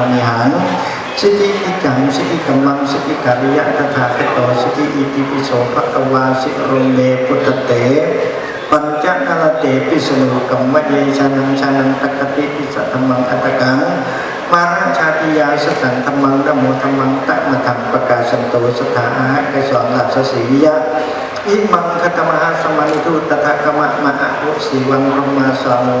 านามามิหังสิทธิอิจังสิทธิกัมมังสิทธิกาลิยะตถาคตสิทธิอิติปิโสภะคะวาสิโรเมพุทธเตปัญจนาลเตปิสนุกัมมะเยชานังชานังตะกติปิสัทธมังอัตกังมาราชาติยาสสังธรรมังนโมธรรมังตะมะธรรมประกาศสันโตสถาอาหะกสอนหลักสสีวิยะอิมังคตมหาสมานิทุตถะกมะมะอุสีวังรมาสามุ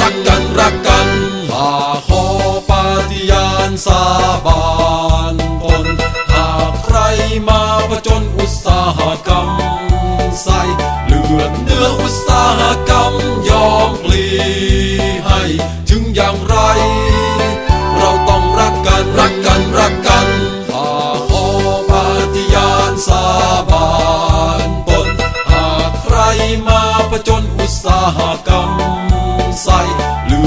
รักกันรักกันรักกันข้าขอปฏิญาณสาบานตนหากใครมาประจนอุตสาหกรรมใส่เลือดเนื้ออุตสาหกรรมยอมปลีให้ถึงอย่างไร เราต้องรักกันรักกันรักกันข้าขอปฏิญาณสาบานตนหากใครมาประจนอุตสาหกรรม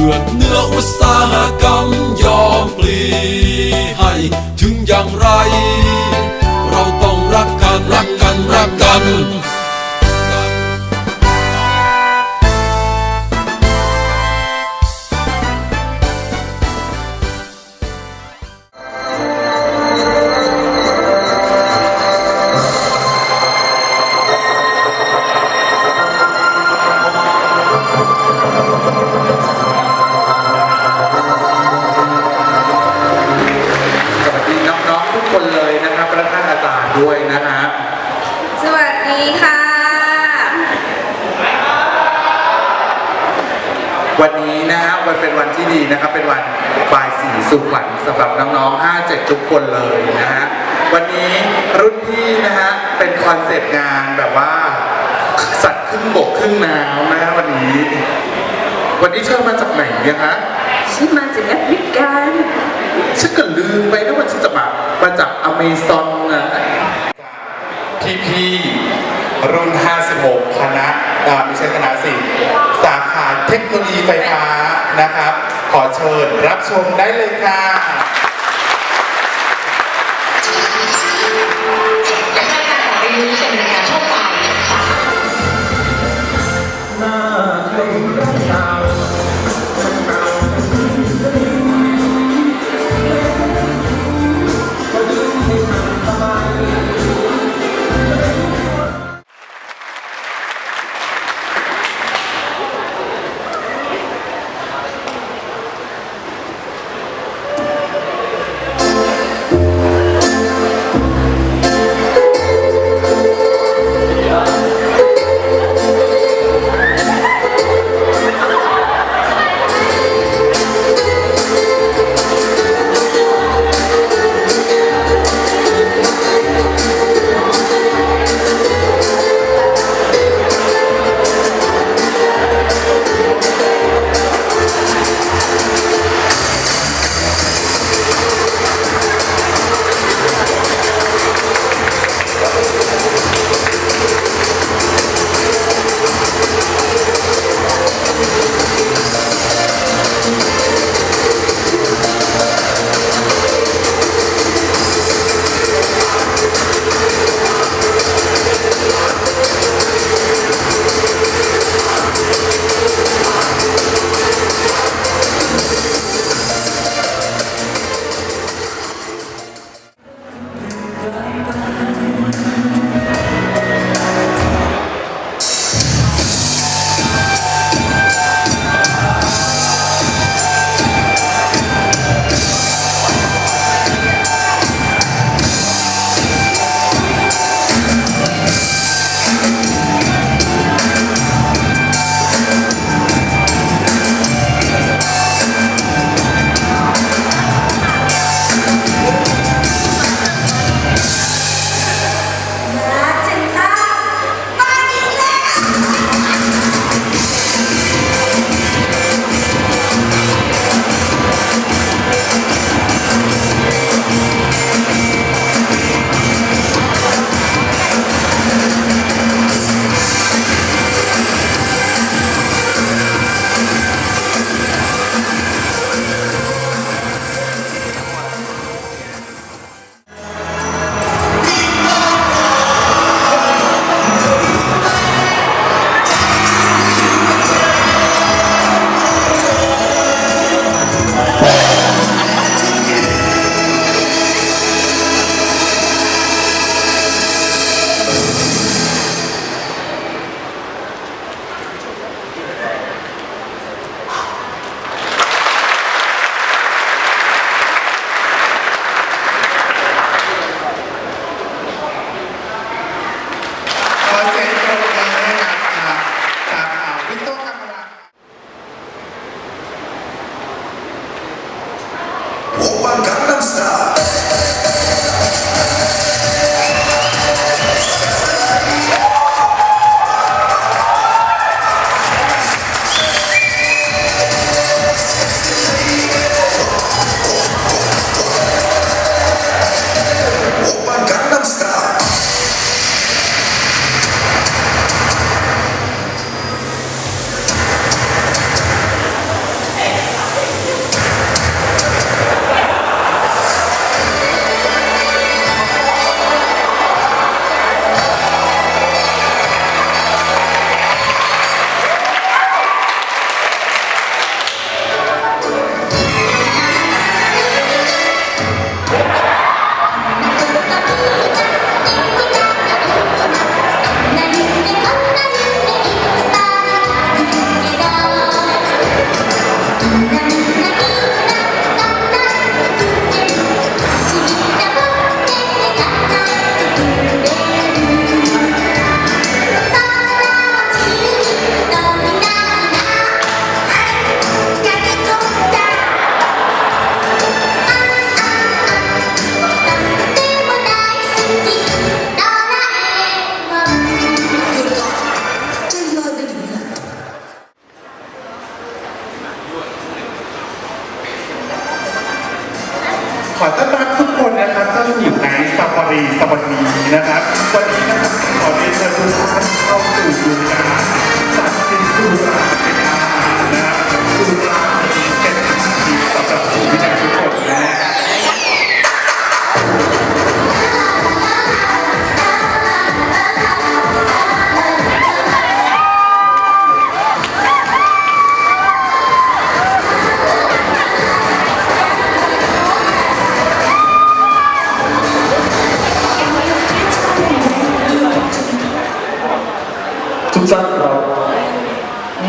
ลือดเนื้ออุตสาหกรรมยอมปลีให้ถึงอย่างไร เราต้องรักกันรักกันรักกัน คอนเซปต์งานแบบว่า สัตว์ครึ่งบกครึ่งน้ำนะฮะวันนี้ วันนี้เชิญมาจากไหนเนี่ยฮะฉันมาจากแอฟริกาฉันก็ลืมไปนะว่าฉันจะมามาจากอเมซอนนะพี่พี่ๆรุ่น 56 คณะอ่าไม่ใช่คณะสิสาขาเทคโนโลยีไฟฟ้านะครับ ขอเชิญรับชมได้เลยค่ะและ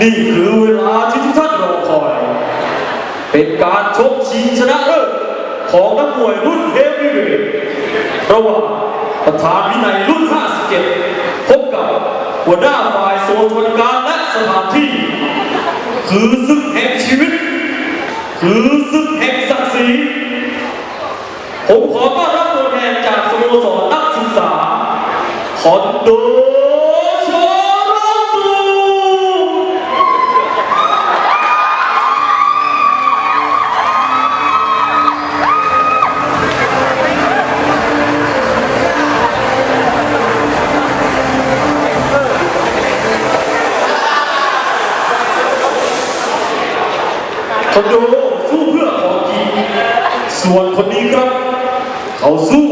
นี่คือเวลาที่ทุกท่านรอคอย เป็นการชกชิงชนะเลิศของนักมวยรุ่นเฮฟวีเวทระหว่างประธานวินัยรุ่น 57 พบกับหัวหน้าฝ่ายโซนการและสถานที่ คือศึกแห่งชีวิต คือศึกแห่งศักดิ์ศรีผมขอต้อนรับตัวแทนจากสโมสรนักศึกษาคอนโด คนโดสู้เพื่อของกินส่วนคนนี้ครับ เขาสู้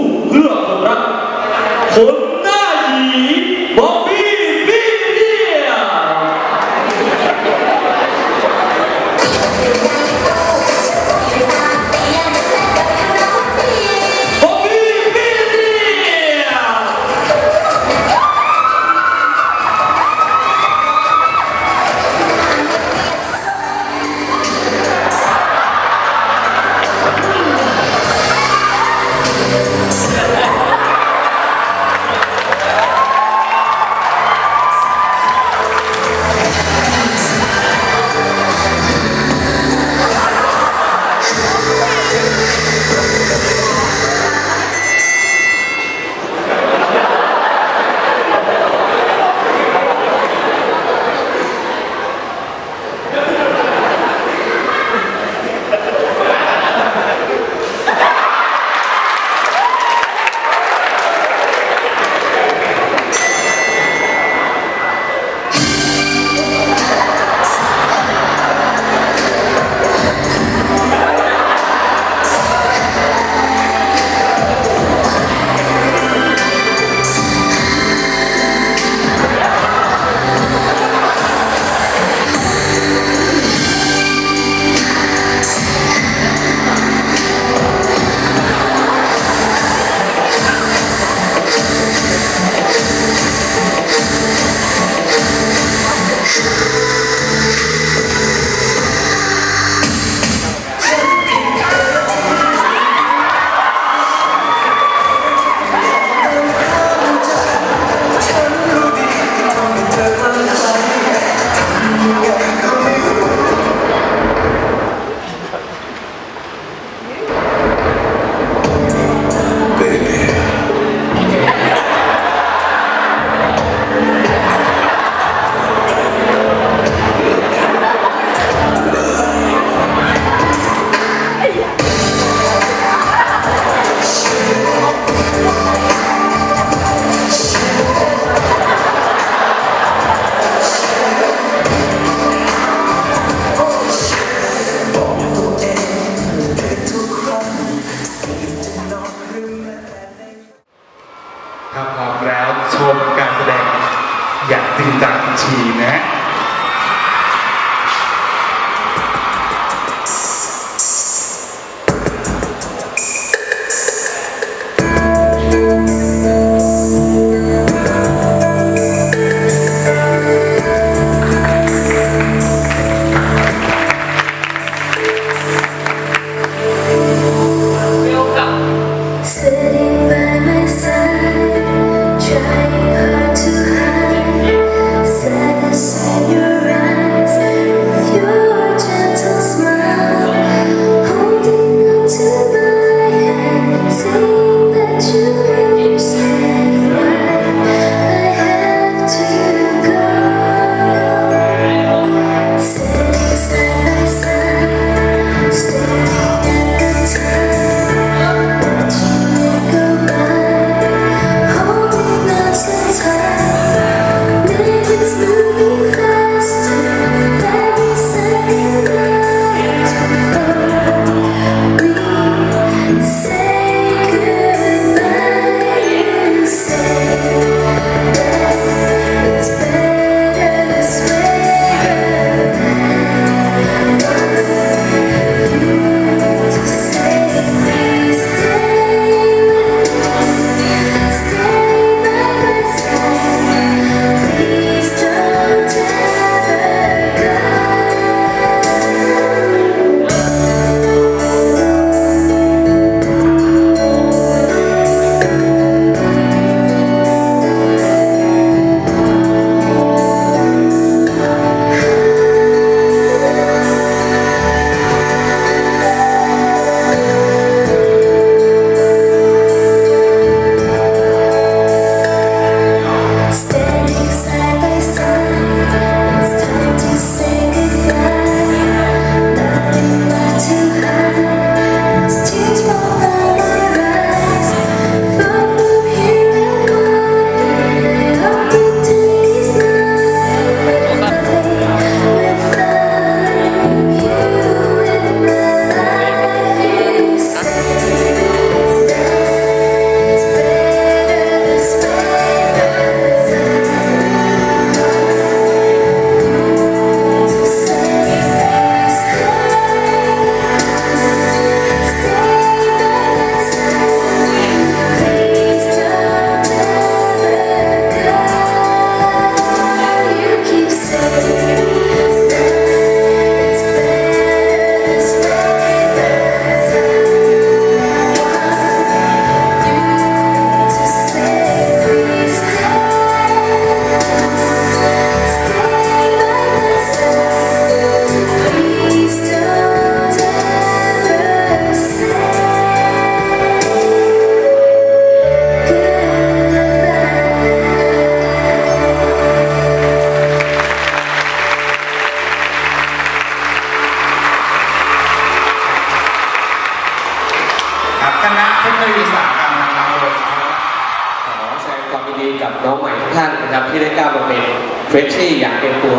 เฟรชชี่อย่างเต็มตัว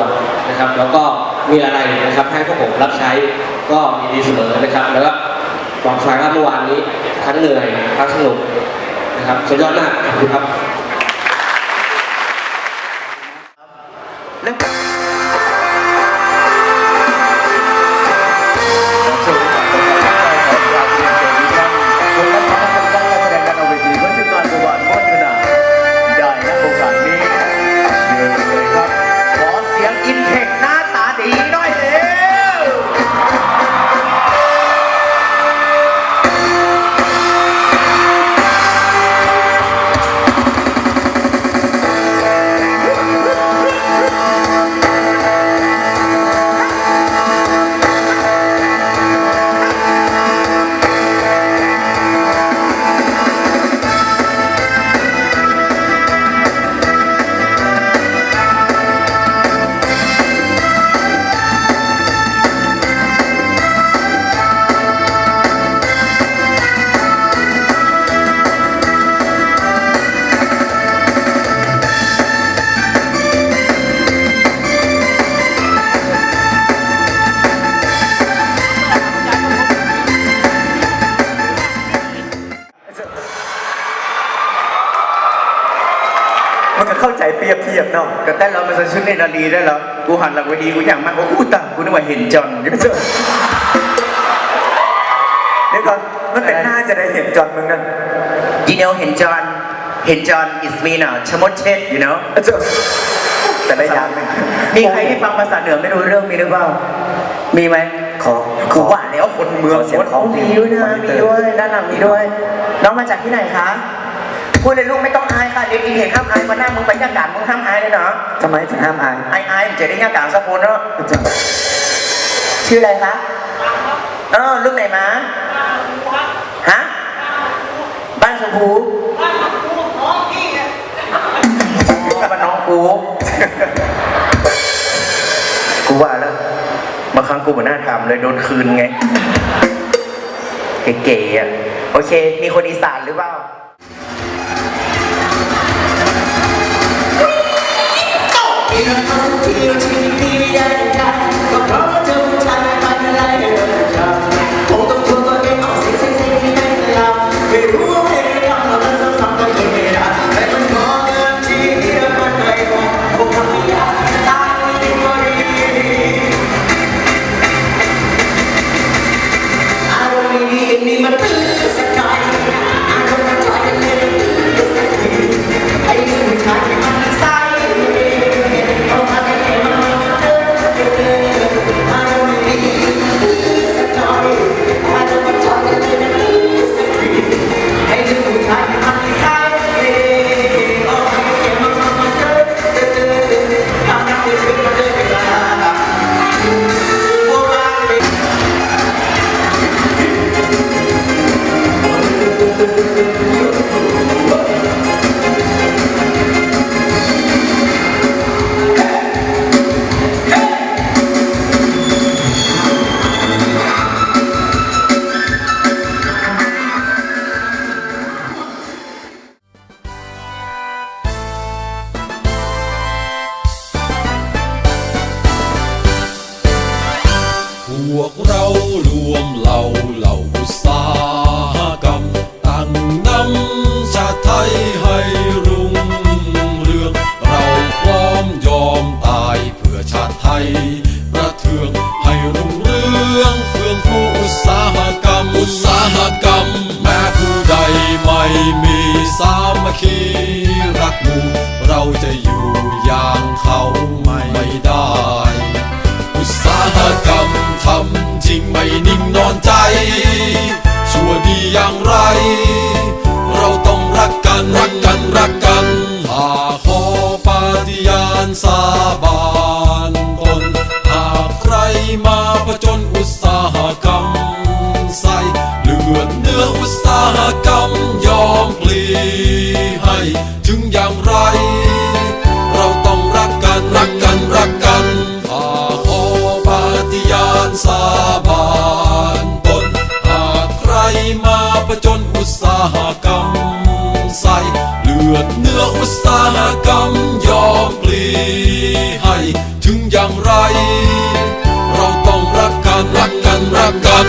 นะครับ แล้วก็มีอะไรนะครับให้พวกผมรับใช้ก็ยิดีเสมอนะครับ แล้วก็หวังสายครับเมื่อวานนี้ทั้งเหนื่อยทั้งสนุกนะครับสุดยอดมากขอบคุณครับ รียบเทียบเนาะแต่แต่เรามาใส่ชุดเนตรนารีได้เหรอกูหันหลังไปดีกูอย่างมากว่าอู้ตากูนึกว่าเห็นจอนเดี๋ยวเจอเดี๋ยวก่อนมันเป็นหน้าจะได้เห็นจอนมึงนั่น You know เห็นจอห์นเห็นจอห์น is mean อะชะมดเช็ด you know เจอแต่ได้ยังไหมมีใครที่ฟังภาษาเหนือไม่รู้เรื่องมีหรือเปล่า มีไหมขอกูว่าแล้วคนเมืองขอเสียงคนของมีด้วยนะมีด้วยด้านหลังมีด้วย น้องมาจากที่ไหนคะ พูดเลยลูกไม่ต้องอายค่ะเด็กอีเห็นห้ามอายมาหน้ามึงไปหน้ากากมึงห้ามอายเลยเนาะทำไมถึงห้ามอายอายอายจะได้หน้ากากสักคนเนาะเจอชื่ออะไรคะเออลูกไหนมาฮะบ้านชมพูบ้านน้องพี่บ้านน้องกูกูว่าแล้วบางครั้งกูเหมือนหน้าทำเลยโดนคืนไงเก๋ๆอะโอเค มีคนอีสานหรือเปล่า พ ให้ถึงอย่างไร เราต้องรักกันรักกันรักกันถ้าขอปฏิญาณสาบานตนหากใครมาผจญอุตสาหกรรมใส่เลือดเนื้ออุตสาหกรรมยอมปลีให้ถึงอย่างไร เราต้องรักกันรักกันรักกัน